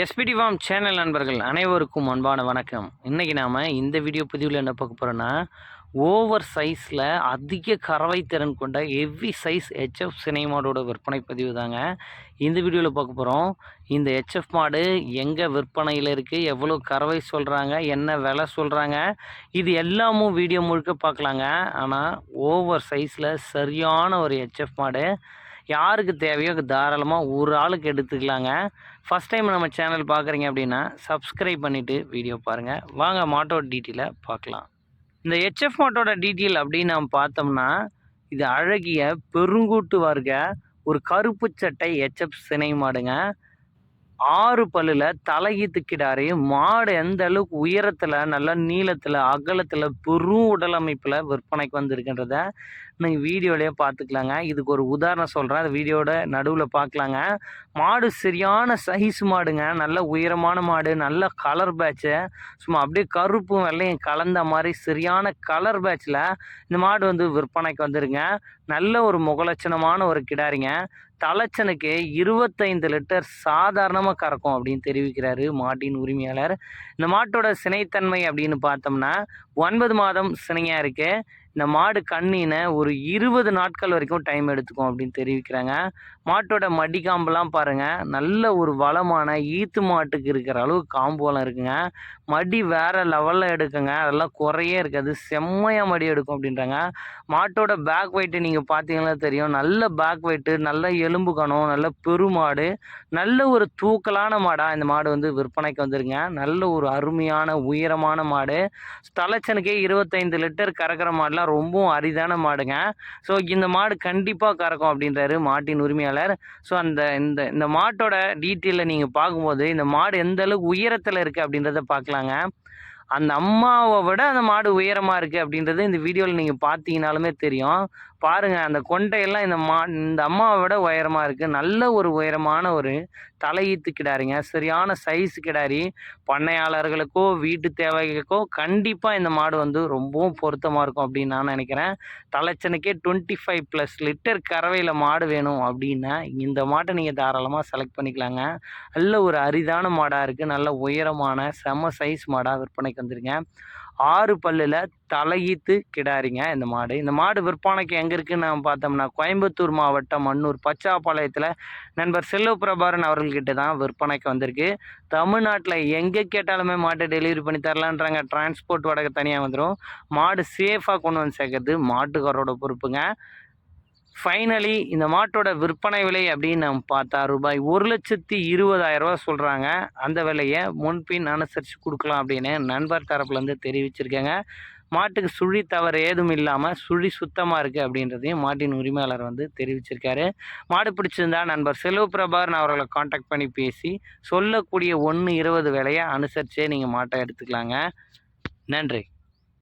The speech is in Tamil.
எஸ்பிடி ஃபார்ம் சேனல் நண்பர்கள் அனைவருக்கும் அன்பான வணக்கம். இன்றைக்கி நாம் இந்த வீடியோ பதிவில் என்ன பார்க்க போகிறோன்னா ஓவர் சைஸில் அதிக கறவை திறன் கொண்ட எவ்வி சைஸ் ஹெச்எஃப் சினை மாடோட விற்பனை பதிவு தாங்க. இந்த வீடியோவில் பார்க்க போகிறோம் இந்த ஹெச்எஃப் மாடு எங்கே விற்பனையில் இருக்குது எவ்வளோ கறவை சொல்கிறாங்க என்ன விலை சொல்கிறாங்க இது எல்லாமும் வீடியோ முழுக்க பார்க்கலாங்க. ஆனால் ஓவர் சைஸில் சரியான ஒரு ஹெச்எஃப் மாடு யாருக்கு தேவையோ தாராளமாக ஒரு ஆளுக்கு எடுத்துக்கலாங்க. ஃபஸ்ட் டைம் நம்ம சேனல் பார்க்குறீங்க அப்படின்னா சப்ஸ்கிரைப் பண்ணிவிட்டு வீடியோ பாருங்கள் வாங்க மாட்டோட டீட்டெயிலை பார்க்கலாம். இந்த ஹெச்எஃப் மாட்டோட டீட்டெயில் அப்படின்னு நம்ம பார்த்தோம்னா இது அழகிய பெருங்கூட்டு வர்க்க ஒரு கருப்பு சட்டை ஹெச்எஃப் சினை மாடுங்க. ஆறு பல்லில் தலையீத்து கிடாரி மாடு எந்த அளவுக்கு உயரத்தில் நல்ல நீளத்தில் அகலத்தில் பெரும் உடல் அமைப்பில் விற்பனைக்கு வந்திருக்கின்றத நீங்கள் வீடியோலேயே பார்த்துக்கலாங்க இதுக்கு ஒரு உதாரணம் சொல்கிறேன் அந்த வீடியோட நடுவில் பார்க்கலாங்க மாடு சரியான சைஸ் மாடுங்க. நல்ல உயரமான மாடு நல்ல கலர் பேட்சு சும்மா அப்படியே கருப்பும் வெள்ளையும் கலந்த மாதிரி சரியான கலர் பேட்சில் இந்த மாடு வந்து விற்பனைக்கு வந்துருங்க. நல்ல ஒரு முகலட்சணமான ஒரு கிடாரிங்க. தலைச்சனுக்கு இருபத்தைந்து லிட்டர் சாதாரணமாக கறக்கும் அப்படின்னு தெரிவிக்கிறாரு மாட்டின் உரிமையாளர். இந்த மாட்டோட சினைத்தன்மை அப்படின்னு பார்த்தோம்னா ஒன்பது மாதம் சினையாக இருக்குது இந்த மாடு கண்ணினை ஒரு இருபது நாட்கள் வரைக்கும் டைம் எடுத்துக்கும் அப்படின்னு தெரிவிக்கிறாங்க. மாட்டோட மடி காம்பெல்லாம் பாருங்கள் நல்ல ஒரு வளமான ஈத்து மாட்டுக்கு இருக்கிற அளவு காம்புலாம் இருக்குங்க. மடி வேறு லெவலில் எடுக்குங்க. அதெல்லாம் குறையே இருக்காது. செம்மையாக மடி எடுக்கும் அப்படின்றாங்க. மாட்டோட பேக் வெயிட்டு நீங்கள் பார்த்தீங்கன்னா தெரியும். நல்ல பேக் வெயிட்டு நல்ல எலும்பு கணம் நல்ல பெருமாடு நல்ல ஒரு தூக்கலான மாடாக இந்த மாடு வந்து விற்பனைக்கு வந்துருங்க. நல்ல ஒரு அருமையான உயரமான மாடு. தலைச்சனுக்கே இருபத்தைந்து லிட்டர் கறக்கிற மாடுலாம் ரொம்பவும் அரிதான மாடுங்க. ஸோ இந்த மாடு கண்டிப்பாக கறக்கும் அப்படின்றாரு மாட்டின் உரிமையாளர். ஸோ அந்த இந்த இந்த மாட்டோட டீட்டெயிலில் நீங்கள் பார்க்கும்போது இந்த மாடு எந்த அளவுக்கு உயரத்தில் இருக்குது அப்படின்றத பார்க்கலாங்க. அந்த அம்மாவை விட அந்த மாடு உயரமாக இருக்குது அப்படின்றது இந்த வீடியோவில் நீங்கள் பார்த்தீங்கனாலுமே தெரியும். பாருங்கள் அந்த கொண்டையெல்லாம் இந்த மா இந்த அம்மாவை விட உயரமாக இருக்குது நல்ல ஒரு உயரமான ஒரு தலையீத்து கிடாரிங்க சரியான சைஸ் கிடாரி பண்ணையாளர்களுக்கோ வீட்டு தேவைகளுக்கோ கண்டிப்பாக இந்த மாடு வந்து ரொம்பவும் பொருத்தமாக இருக்கும் அப்படின்னு நான் நினைக்கிறேன். தலைச்சனுக்கே டுவெண்ட்டி ஃபைவ் ப்ளஸ் லிட்டர் கறவையில் மாடு வேணும் அப்படின்னா இந்த மாட்டை நீங்கள் தாராளமாக செலக்ட் பண்ணிக்கலாங்க. நல்ல ஒரு அரிதான மாடாக இருக்குது நல்ல உயரமான செம சைஸ் மாடாக விற்பனைக்கு வந்துருங்க. ஆறு பல்லில் தலையீத்து கிடாரிங்க இந்த மாடு. இந்த மாடு விற்பனைக்கு எங்கே இருக்குன்னு நம்ம பார்த்தோம்னா கோயம்புத்தூர் மாவட்டம் மன்னூர் பச்சாப்பாளையத்தில் நண்பர் செல்வபிரபாரன் அவர்கள்கிட்ட தான் விற்பனைக்கு வந்திருக்கு. தமிழ்நாட்டில் எங்கே கேட்டாலுமே மாட்டை டெலிவரி பண்ணி தரலான்றாங்க. டிரான்ஸ்போர்ட் வடக்கு தனியாக வந்துடும் மாடு சேஃபாக கொண்டு வந்து சேர்க்கறது மாட்டுக்காரோட பொறுப்புங்க. ஃபைனலி இந்த மாட்டோட விற்பனை விலை அப்படின்னு நம்ம பார்த்தா ரூபாய் ஒரு லட்சத்தி இருபதாயிரரூவா சொல்கிறாங்க அந்த விலையை முன்பின் அனுசரித்து கொடுக்கலாம் அப்படின்னு நண்பர் தரப்புலேருந்து தெரிவிச்சிருக்கேங்க. மாட்டுக்கு சுழி தவறு ஏதும் இல்லாமல் சுழி சுத்தமாக இருக்குது அப்படின்றதையும் மாட்டின் உரிமையாளர் வந்து தெரிவிச்சிருக்காரு. மாடு பிடிச்சிருந்தா நண்பர் செல்வபிரபாரன் அவர்களை காண்டாக்ட் பண்ணி பேசி சொல்லக்கூடிய ஒன்று இருபது விலையை அனுசரித்தே நீங்கள் மாட்டை எடுத்துக்கலாங்க. நன்றி.